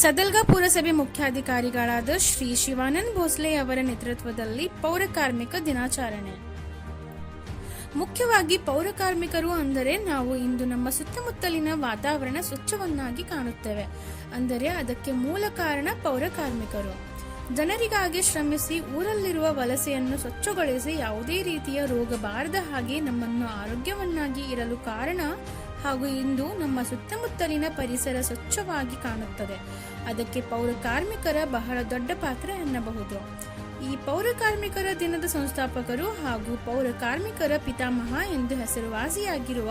ಸದಲ್ಗಾ ಪುರಸಭೆ ಮುಖ್ಯಾಧಿಕಾರಿಗಳಾದ ಶ್ರೀ ಶಿವಾನಂದ್ ಭೋಸ್ಲೆ ಅವರ ನೇತೃತ್ವದಲ್ಲಿ ಪೌರ ಕಾರ್ಮಿಕ ದಿನಾಚರಣೆ. ಮುಖ್ಯವಾಗಿ ಪೌರ ಕಾರ್ಮಿಕರು ಅಂದರೆ ನಾವು ಇಂದು ನಮ್ಮ ಸುತ್ತಮುತ್ತಲಿನ ವಾತಾವರಣ ಸ್ವಚ್ಛವನ್ನಾಗಿ ಕಾಣುತ್ತೇವೆ. ಅಂದರೆ ಅದಕ್ಕೆ ಮೂಲ ಕಾರಣ ಪೌರ ಕಾರ್ಮಿಕರು. ಜನರಿಗಾಗಿ ಶ್ರಮಿಸಿ ಊರಲ್ಲಿರುವ ವಲಸೆಯನ್ನು ಸ್ವಚ್ಛಗೊಳಿಸಿ ಯಾವುದೇ ರೀತಿಯ ರೋಗ ಬಾರದ ಹಾಗೆ ನಮ್ಮನ್ನು ಆರೋಗ್ಯವನ್ನಾಗಿ ಇರಲು ಕಾರಣ ಹಾಗೂ ಇಂದು ನಮ್ಮ ಸುತ್ತಮುತ್ತಲಿನ ಪರಿಸರ ಸ್ವಚ್ಛವಾಗಿ ಕಾಣುತ್ತದೆ. ಅದಕ್ಕೆ ಪೌರ ಕಾರ್ಮಿಕರ ಬಹಳ ದೊಡ್ಡ ಪಾತ್ರ ಎನ್ನಬಹುದು. ಈ ಪೌರ ಕಾರ್ಮಿಕರ ದಿನದ ಸಂಸ್ಥಾಪಕರು ಹಾಗೂ ಪೌರ ಕಾರ್ಮಿಕರ ಪಿತಾಮಹ ಎಂದು ಹೆಸರುವಾಸಿಯಾಗಿರುವ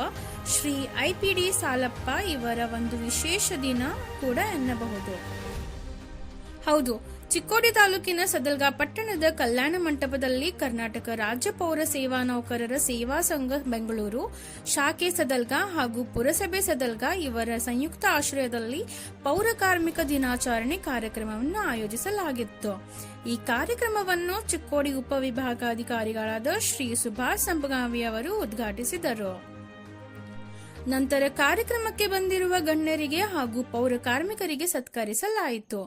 ಶ್ರೀ ಐಪಿಡಿ ಸಾಲಪ್ಪ ಇವರ ಒಂದು ವಿಶೇಷ ದಿನ ಕೂಡ ಎನ್ನಬಹುದು. ಹೌದು. ಚಿಕ್ಕೋಡಿ ತಾಲೂಕಿನ ಸದಲ್ಗಾ ಪಟ್ಟಣದ ಕಲ್ಯಾಣ ಮಂಟಪದಲ್ಲಿ ಕರ್ನಾಟಕ ರಾಜ್ಯ ಪೌರ ಸೇವಾ ನೌಕರರ ಸೇವಾ ಸಂಘ ಬೆಂಗಳೂರು, ಶಾಖೆ ಸದಲ್ಗ ಹಾಗೂ ಪುರಸಭೆ ಸದಲ್ಗ ಇವರ ಸಂಯುಕ್ತ ಆಶ್ರಯದಲ್ಲಿ ಪೌರ ಕಾರ್ಮಿಕ ದಿನಾಚರಣೆ ಕಾರ್ಯಕ್ರಮವನ್ನು ಆಯೋಜಿಸಲಾಗಿತ್ತು. ಈ ಕಾರ್ಯಕ್ರಮವನ್ನು ಚಿಕ್ಕೋಡಿ ಉಪವಿಭಾಗಾಧಿಕಾರಿಗಳಾದ ಶ್ರೀ ಸುಭಾಷ್ ಸಂಪಗಾವಿ ಅವರು ಉದ್ಘಾಟಿಸಿದರು. ನಂತರ ಕಾರ್ಯಕ್ರಮಕ್ಕೆ ಬಂದಿರುವ ಗಣ್ಯರಿಗೆ ಹಾಗೂ ಪೌರ ಕಾರ್ಮಿಕರಿಗೆ ಸತ್ಕರಿಸಲಾಯಿತು.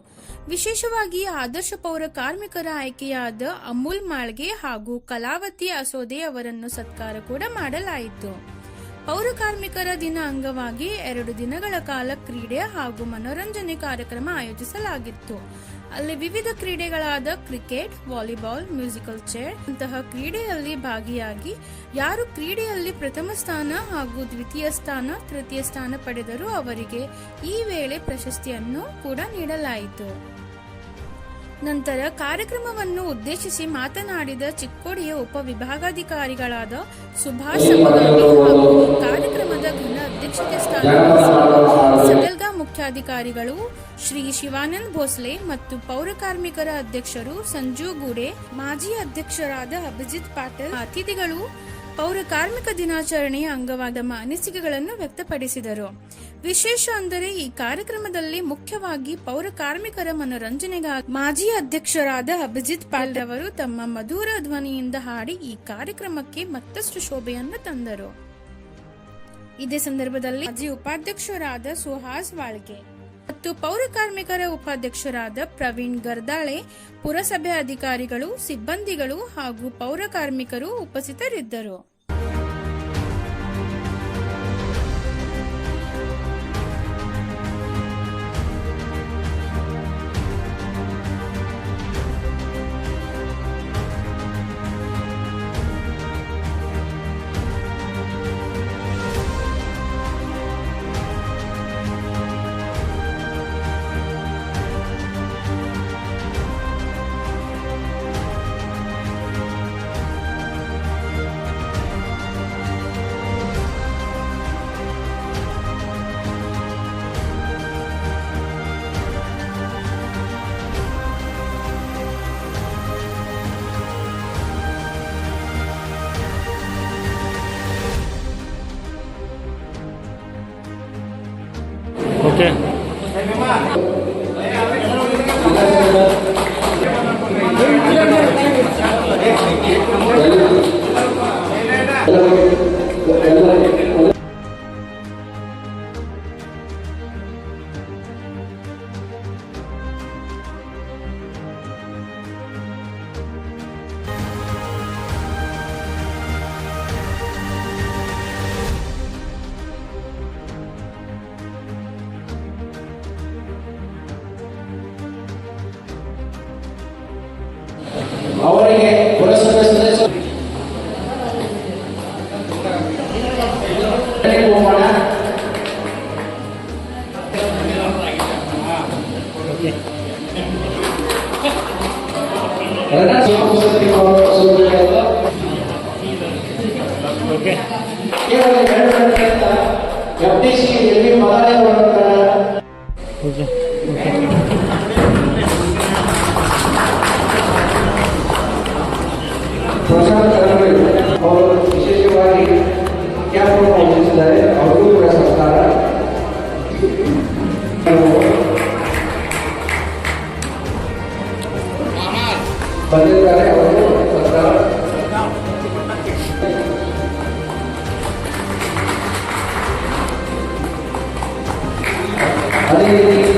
ವಿಶೇಷವಾಗಿ ಆದರ್ಶ ಪೌರ ಕಾರ್ಮಿಕರ ಆಯ್ಕೆಯಾದ ಅಮೂಲ್ ಮಾಳ್ಗೆ ಹಾಗೂ ಕಲಾವತಿ ಅಸೋದೆ ಅವರನ್ನು ಸತ್ಕಾರ ಕೂಡ ಮಾಡಲಾಯಿತು. ಪೌರ ಕಾರ್ಮಿಕರ ದಿನ ಅಂಗವಾಗಿ ಎರಡು ದಿನಗಳ ಕಾಲ ಕ್ರೀಡೆ ಹಾಗೂ ಮನೋರಂಜನೆ ಕಾರ್ಯಕ್ರಮ ಆಯೋಜಿಸಲಾಗಿತ್ತು. ಅಲ್ಲಿ ವಿವಿಧ ಕ್ರೀಡೆಗಳಾದ ಕ್ರಿಕೆಟ್ ವಾಲಿಬಾಲ್ ಮ್ಯೂಸಿಕಲ್ ಚೇರ್ ಅಂತಹ ಕ್ರೀಡೆಯಲ್ಲಿ ಭಾಗಿಯಾಗಿ ಯಾರು ಕ್ರೀಡೆಯಲ್ಲಿ ಪ್ರಥಮ ಸ್ಥಾನ ಹಾಗೂ ದ್ವಿತೀಯ ಸ್ಥಾನ ತೃತೀಯ ಸ್ಥಾನ ಪಡೆದರೂ ಅವರಿಗೆ ಈ ವೇಳೆ ಪ್ರಶಸ್ತಿಯನ್ನು ಕೂಡ ನೀಡಲಾಯಿತು. ನಂತರ ಕಾರ್ಯಕ್ರಮವನ್ನು ಉದ್ದೇಶಿಸಿ ಮಾತನಾಡಿದ ಚಿಕ್ಕೋಡಿಯ ಉಪವಿಭಾಗಾಧಿಕಾರಿಗಳಾದ ಸುಭಾಷ್ ಸಂಪಗಾವಿ ಹಾಗೂ ಕಾರ್ಯಕ್ರಮದ ಘನ ಅಧ್ಯಕ್ಷತೆ ಸ್ಥಾನ ಮುಖ್ಯಾಧಿಕಾರಿಗಳು ಶ್ರೀ ಶಿವಾನಂದ್ ಭೋಸ್ಲೆ ಮತ್ತು ಪೌರ ಕಾರ್ಮಿಕರ ಅಧ್ಯಕ್ಷರು ಸಂಜು ಗೂಡೆ, ಮಾಜಿ ಅಧ್ಯಕ್ಷರಾದ ಅಭಿಜಿತ್ ಪಾಟೀಲ್, ಅತಿಥಿಗಳು ಪೌರ ಕಾರ್ಮಿಕ ದಿನಾಚರಣೆಯ ಅಂಗವಾದ ಅನಿಸಿಕೆಗಳನ್ನು ವ್ಯಕ್ತಪಡಿಸಿದರು. ವಿಶೇಷ ಅಂದರೆ ಈ ಕಾರ್ಯಕ್ರಮದಲ್ಲಿ ಮುಖ್ಯವಾಗಿ ಪೌರ ಕಾರ್ಮಿಕರ ಮನೋರಂಜನೆಗಾಗಿ ಮಾಜಿ ಅಧ್ಯಕ್ಷರಾದ ಅಭಿಜಿತ್ ಪಾಲ್ ಅವರು ತಮ್ಮ ಮಧುರ ಧ್ವನಿಯಿಂದ ಹಾಡಿ ಈ ಕಾರ್ಯಕ್ರಮಕ್ಕೆ ಮತ್ತಷ್ಟು ಶೋಭೆಯನ್ನು ತಂದರು. ಇದೇ ಸಂದರ್ಭದಲ್ಲಿ ಮಾಜಿ ಉಪಾಧ್ಯಕ್ಷರಾದ ಸುಹಾಸ್ ವಾಳ್ಗೆ ಮತ್ತು ಪೌರ ಕಾರ್ಮಿಕರ ಉಪಾಧ್ಯಕ್ಷರಾದ ಪ್ರವೀಣ್ ಗರ್ದಾಳೆ, ಪುರಸಭೆ ಅಧಿಕಾರಿಗಳು, ಸಿಬ್ಬಂದಿಗಳು ಹಾಗೂ ಪೌರ ಕಾರ್ಮಿಕರು ಉಪಸ್ಥಿತರಿದ್ದರು. ಓಕೆ ಎಫ್ ಡಿ ಸಿ ಎಲ್ಲಿ ಮೊದಲೇ ಹೊರಡ್ತಾರೆ ಓಕೆ ಪ್ರಶಾಂತ್ ಕರಮಡಿ ಅವರು ವಿಶೇಷವಾಗಿ ಕ್ಯಾಂಪ್ ವಹಿಸಿದ್ದಾರೆ ಅವರಿಗೂ ಕೂಡ ಸತ್ಕಾರ ಬಂದಿದ್ದಾರೆ ಅವರು ಸತ್ಕಾರ ಅದೇ ರೀತಿ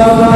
الله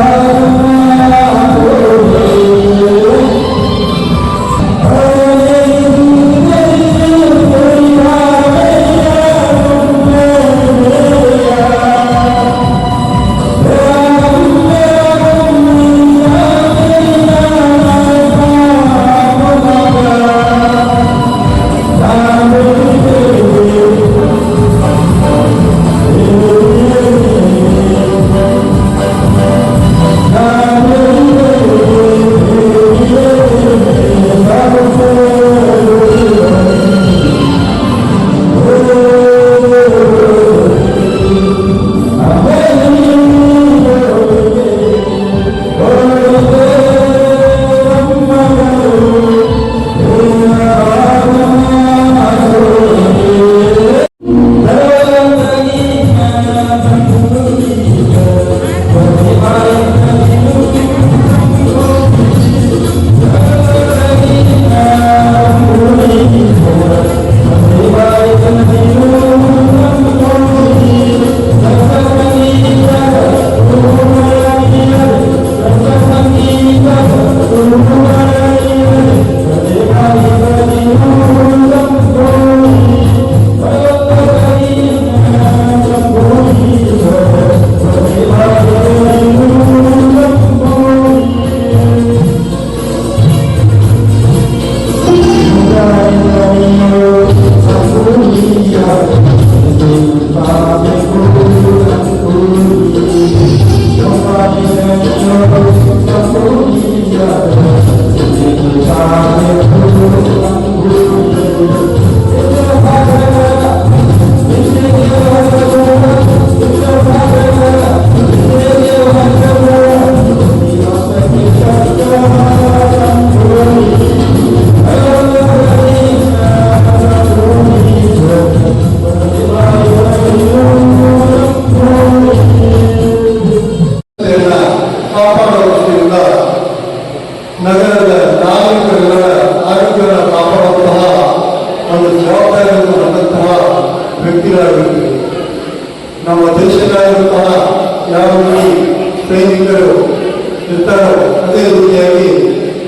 ಅದೇ ರೀತಿಯಾಗಿ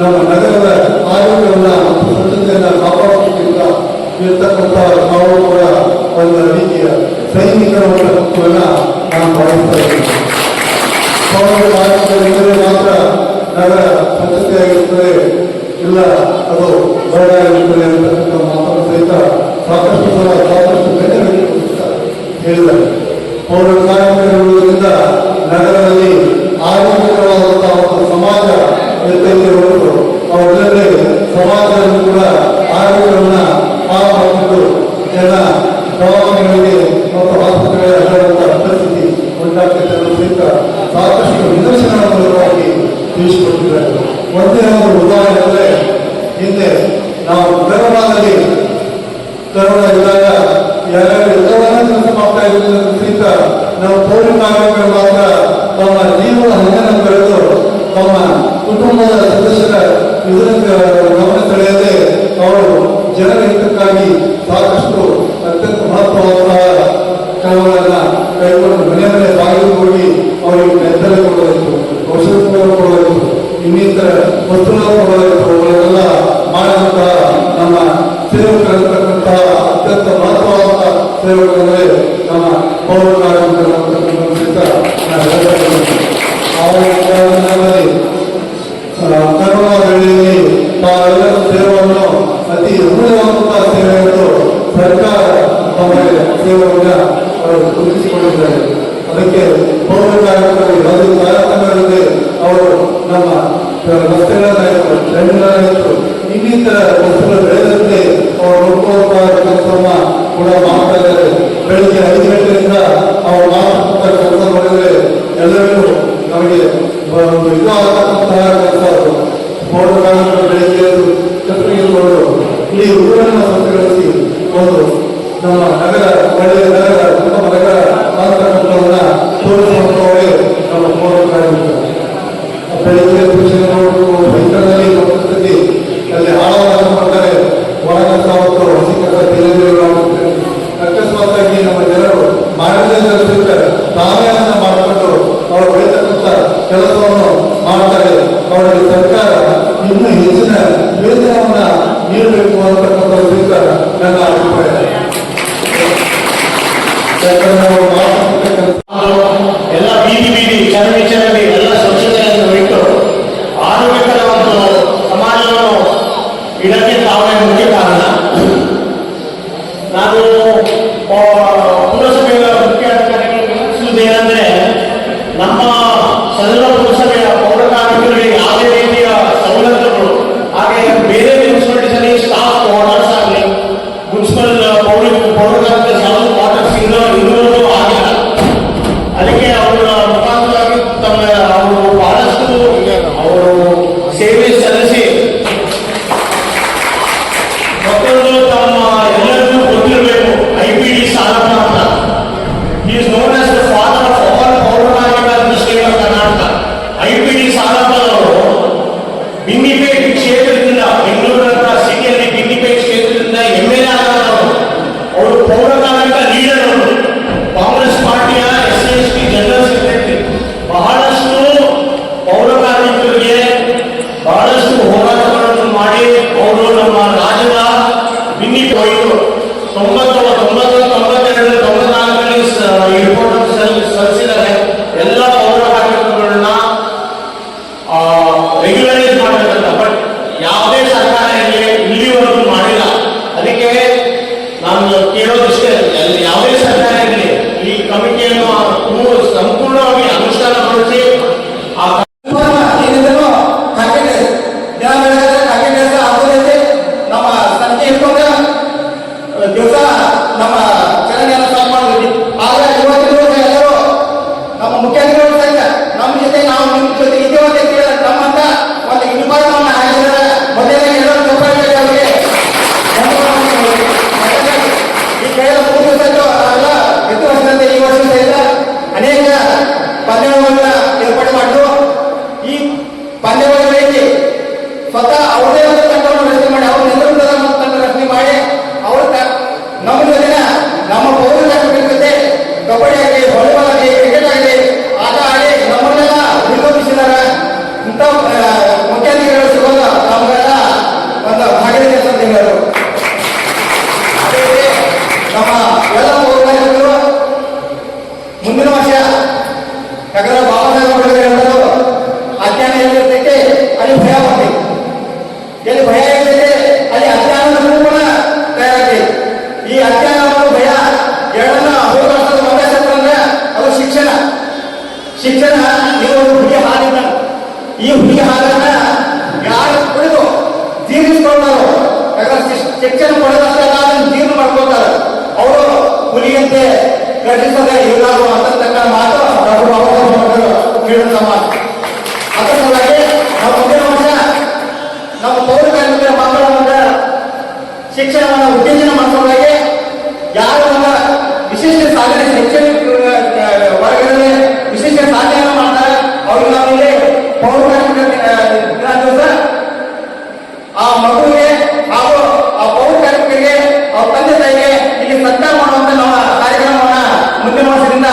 ನಮ್ಮ ನಗರದ ಆರೋಗ್ಯವನ್ನು ಮತ್ತು ಸ್ವಚ್ಛತೆಯನ್ನು ಇರ್ತಕ್ಕಂಥ ನಾವು ಕೂಡ ಒಂದು ರೀತಿಯ ಸೈನಿಕರ ಒಂದು ಹಕ್ಕನ್ನು ನಾನು ಭಾವಿಸ್ತಾ ಇದ್ದೇನೆ. ಮಾತ್ರ ನಗರ ಸ್ವಚ್ಛತೆಯಾಗಿರುತ್ತದೆ, ಇಲ್ಲ ಅದು ಬರಡಾಗಿರುತ್ತದೆ ಅಂತಕ್ಕಂಥ ಮಾತನ್ನು ಸಹಿತ ಸಾಕಷ್ಟು ಸಲ ಸಾಕಷ್ಟು ಹೇಳಿದ್ದಾರೆ. ಪೌರ ಕಾರ್ಯಕ್ರಮಗಳಿಂದ ನಗರದಲ್ಲಿ ಆರೋಗ್ಯಕರವಾದಂತಹ ಒಂದು ಸಮಾಜ ಇರ್ತೈತೆ ಹೊರತು ಅವರಲ್ಲಿ ಸಮಾಜದಲ್ಲಿ ಕೂಡ ಆರೋಗ್ಯವನ್ನ ಪಾಲು ಮಾಡಿಕೊಂಡು ಜನ ವಸ್ತುನಾಥರವರೆಲ್ಲ ಮಾಡಿದಂಥ ನಮ್ಮ ಸೇವಕರತಕ್ಕಂಥ ಅತ್ಯಂತ ಮಹತ್ವವಾದ ಸೇವಕರೇ ನಮ್ಮ ಪೌರನಾಯಕರು ಅಂತ ಅವರು ಪೌರಾಣಿಕ ದಿನಾಚೋಸ ಆ ಮಗುವಿಗೆ ಹಾಗೂ ಆ ಪೌರಾಣಿಕರಿಗೆ ಅವ್ರ ತಂದೆ ತಾಯಿಗೆ ಇಲ್ಲಿ ಸತ್ಕಾರ ಮಾಡುವಂತ ನಾವು ಕಾರ್ಯಕ್ರಮವನ್ನ ಮುಂದಿನ ವರ್ಷದಿಂದ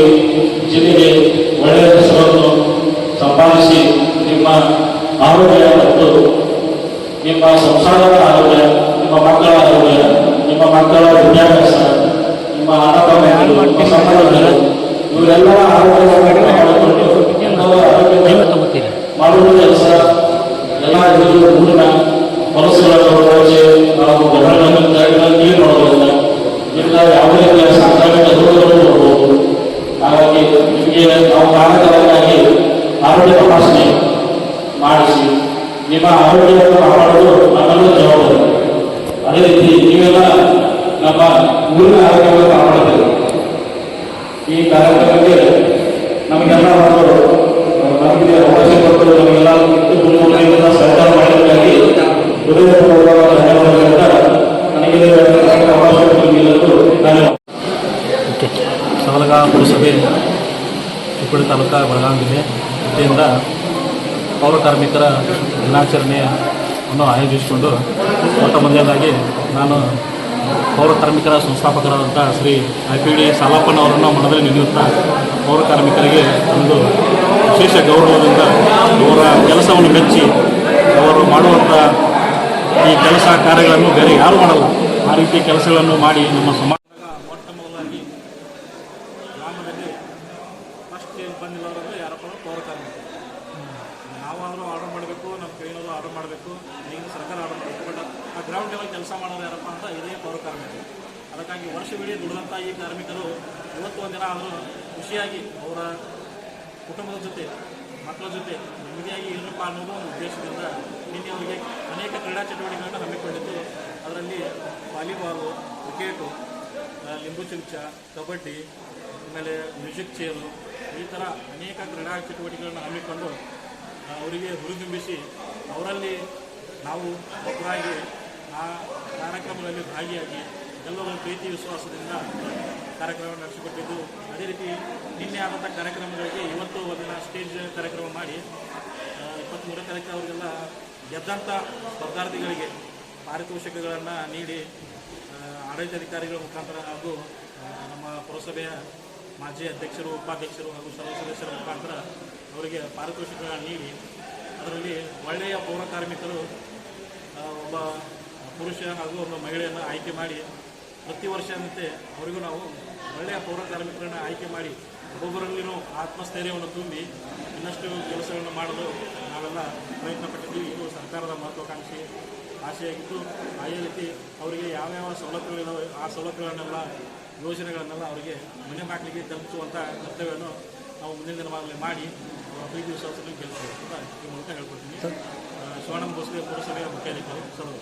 ನೀವು ಜಿಲ್ಲೆಗೆ ಒಳ್ಳೆಯ ಹೆಸರನ್ನು ಸಂಪಾದಿಸಿ ನಿಮ್ಮ ಆರೋಗ್ಯ ಮತ್ತು ನಿಮ್ಮ ಸಂಸಾರದ ಆರೋಗ್ಯ ನಿಮ್ಮ ಮಕ್ಕಳ ಆರೋಗ್ಯ ನಿಮ್ಮ ಮಕ್ಕಳ ವಿದ್ಯಾಭ್ಯಾಸ ನಿಮ್ಮ ಆರೋಗ್ಯ ನಿಮ್ಮ ಸಂಬಂಧಗಳು ಇವರೆಲ್ಲರ ಆರೋಗ್ಯವನ್ನು ಮಾಡಿಕೊಂಡು ಆರೋಗ್ಯ ಮಾಡುವ ಕೆಲಸ ಎಲ್ಲ ಜನರು ಮೂಡಿನ ಮನಸ್ಸುಗಳನ್ನು ಹೊರಗೆ ನಾವು ಇಲ್ಲ ಯಾವುದೇ ಸಾಂಕ್ರಾಮಿಕ ರೋಗಗಳು ಹಾಗಾಗಿ ನಿಮಗೆ ನಾವು ಕಾರಣದವರಾಗಿ ಆರೋಗ್ಯ ತಪಾಸಣೆ ಮಾಡಿಸಿ, ನಿಮ್ಮ ಆರೋಗ್ಯವನ್ನು ಕಾಪಾಡಲು ನಮ್ಮಲ್ಲೂ ಜವಾಬ್ದಾರಿ. ಅದೇ ರೀತಿ ನೀವೆಲ್ಲ ನಮ್ಮ ಊರಿನ ಆರೋಗ್ಯವನ್ನು ಕಾಪಾಡಬೇಕು. ಈ ಕಾರ್ಯಕ್ರಮಕ್ಕೆ ನಮಗೆಲ್ಲ ಒಂದು, ನಮಗೆ ವಲಸೆ ಕೊಟ್ಟು ನಮಗೆಲ್ಲ ಮುನ್ನೂರೈವರ ಸರ್ಕಾರ ಮಾಡಿದ್ದಕ್ಕಾಗಿ ಹೃದಯಪೂರ್ವಕ ಧನ್ಯವಾದಗಳಿಂದ ನನಗೆ ಅವಕಾಶ ಕೊಟ್ಟಿದ್ದಕ್ಕೂ ಧನ್ಯವಾದ. ಬೆಳಗಾಂ ಪುರಸಭೆ ಹುಬ್ಬಳ್ಳಿ ಅದರಿಂದ ಪೌರಕಾರ್ಮಿಕರ ಜಿಲ್ಲೆ ವತಿಯಿಂದ ಪೌರ ಕಾರ್ಮಿಕರ ದಿನಾಚರಣೆಯನ್ನು ಆಯೋಜಿಸಿಕೊಂಡು ಮೊಟ್ಟ ಮೊದಲನೇದಾಗಿ ನಾನು ಪೌರಕಾರ್ಮಿಕರ ಸಂಸ್ಥಾಪಕರಾದಂಥ ಶ್ರೀ ಐ ಪಿ ಡಿ ಸಾಲಪ್ಪನವರನ್ನು ಮನದಲ್ಲಿ ನೆನೆಯುತ್ತಾ ಪೌರಕಾರ್ಮಿಕರಿಗೆ ಒಂದು ವಿಶೇಷ ಗೌರವದಿಂದ ಅವರ ಕೆಲಸವನ್ನು ಮೆಚ್ಚಿ ಅವರು ಮಾಡುವಂಥ ಈ ಕೆಲಸ ಕಾರ್ಯಗಳನ್ನು ಬೇರೆ ಯಾರು ಮಾಡಲ್ಲ. ಆ ರೀತಿ ಕೆಲಸಗಳನ್ನು ಮಾಡಿ ನಮ್ಮ ಸಮಾಜ ತಾನು ಖುಷಿಯಾಗಿ ಅವರ ಕುಟುಂಬದ ಜೊತೆ ಮಕ್ಕಳ ಜೊತೆ ನೆಮ್ಮದಿಯಾಗಿ ಇರಪ್ಪ ಅನ್ನೋದು ಒಂದು ಉದ್ದೇಶದಿಂದ ಇಲ್ಲಿ ಅವರಿಗೆ ಅನೇಕ ಕ್ರೀಡಾ ಚಟುವಟಿಕೆಗಳನ್ನು ಹಮ್ಮಿಕೊಂಡಿದ್ದು ಅದರಲ್ಲಿ ವಾಲಿಬಾಲು ಕ್ರಿಕೆಟು ಲಿಂಬು ಚಮಚ ಕಬಡ್ಡಿ, ಆಮೇಲೆ ಮ್ಯೂಸಿಕ್ ಚೇರು, ಈ ಥರ ಅನೇಕ ಕ್ರೀಡಾ ಚಟುವಟಿಕೆಗಳನ್ನು ಹಮ್ಮಿಕೊಂಡು ಅವರಿಗೆ ಹುರಿದುಂಬಿಸಿ ಅವರಲ್ಲಿ ನಾವು ಒಬ್ಬರಾಗಿ, ಆ ಕಾರ್ಯಕ್ರಮದಲ್ಲಿ ಭಾಗಿಯಾಗಿ ಎಲ್ಲರೂ ಪ್ರೀತಿ ವಿಶ್ವಾಸದಿಂದ ಕಾರ್ಯಕ್ರಮ ನಡೆಸಿಕೊಟ್ಟಿದ್ದು. ಅದೇ ರೀತಿ ನಿನ್ನೆ ಆದಂಥ ಕಾರ್ಯಕ್ರಮಗಳಿಗೆ ಇವತ್ತು ಒಂದಿನ ಸ್ಟೇಜ್ ಕಾರ್ಯಕ್ರಮ ಮಾಡಿ ಇಪ್ಪತ್ತ್ಮೂರನೇ ತಾರೀಕು ಅವರಿಗೆಲ್ಲ ಗೆದ್ದಂಥ ಸ್ಪರ್ಧಾರ್ಥಿಗಳಿಗೆ ಪಾರಿತೋಷಕಗಳನ್ನು ನೀಡಿ ಆಡಳಿತಾಧಿಕಾರಿಗಳ ಮುಖಾಂತರ ಹಾಗೂ ನಮ್ಮ ಪುರಸಭೆಯ ಮಾಜಿ ಅಧ್ಯಕ್ಷರು, ಉಪಾಧ್ಯಕ್ಷರು ಹಾಗೂ ಸರ್ವ ಸದಸ್ಯರ ಮುಖಾಂತರ ಅವರಿಗೆ ಪಾರಿತೋಷಕಗಳನ್ನು ನೀಡಿ, ಅದರಲ್ಲಿ ಒಳ್ಳೆಯ ಪೌರ ಕಾರ್ಮಿಕರು ಒಬ್ಬ ಪುರುಷ ಹಾಗೂ ಒಬ್ಬ ಮಹಿಳೆಯನ್ನು ಆಯ್ಕೆ ಮಾಡಿ ಪ್ರತಿ ವರ್ಷದಂತೆ ಅವರಿಗೂ ನಾವು ಒಳ್ಳೆಯ ಪೌರ ಕಾರ್ಮಿಕರನ್ನು ಆಯ್ಕೆ ಮಾಡಿ ಒಬ್ಬೊಬ್ಬರಲ್ಲಿನೂ ಆತ್ಮಸ್ಥೈರ್ಯವನ್ನು ತುಂಬಿ ಇನ್ನಷ್ಟು ಕೆಲಸಗಳನ್ನು ಮಾಡಲು ನಾವೆಲ್ಲ ಪ್ರಯತ್ನ ಪಟ್ಟಿದ್ದೀವಿ ಇದು ಸರ್ಕಾರದ ಮಹತ್ವಾಕಾಂಕ್ಷಿ ಆಶೆಯಾಗಿದ್ದು ಅದೇ ರೀತಿ ಅವರಿಗೆ ಯಾವ್ಯಾವ ಸವಲತ್ತುಗಳಿದಾವೆ ಆ ಸೌಲಭ್ಯಗಳನ್ನೆಲ್ಲ ಯೋಜನೆಗಳನ್ನೆಲ್ಲ ಅವರಿಗೆ ಮನೆ ಬಾಗಿಲಿಗೆ ತಲುಪಿಸುವಂಥ ಕರ್ತವ್ಯವನ್ನು ನಾವು ಮುಂದಿನ ದಿನವಾಗಲಿ ಮಾಡಿ ಅವರ ಪ್ರೀತಿ ವಿಶ್ವಾಸದಲ್ಲಿ ಗೆಲ್ಲಿಸಬೇಕು ಅಂತ ಈ ಮೂಲಕ ಹೇಳ್ಕೊಡ್ತೀನಿ. ಶಿವಾನಂದ ಭೋಸ್ಲೆ ಪುರಸಭೆಯ ಮುಖ್ಯಾಧಿಕಾರಿ ಸರ್.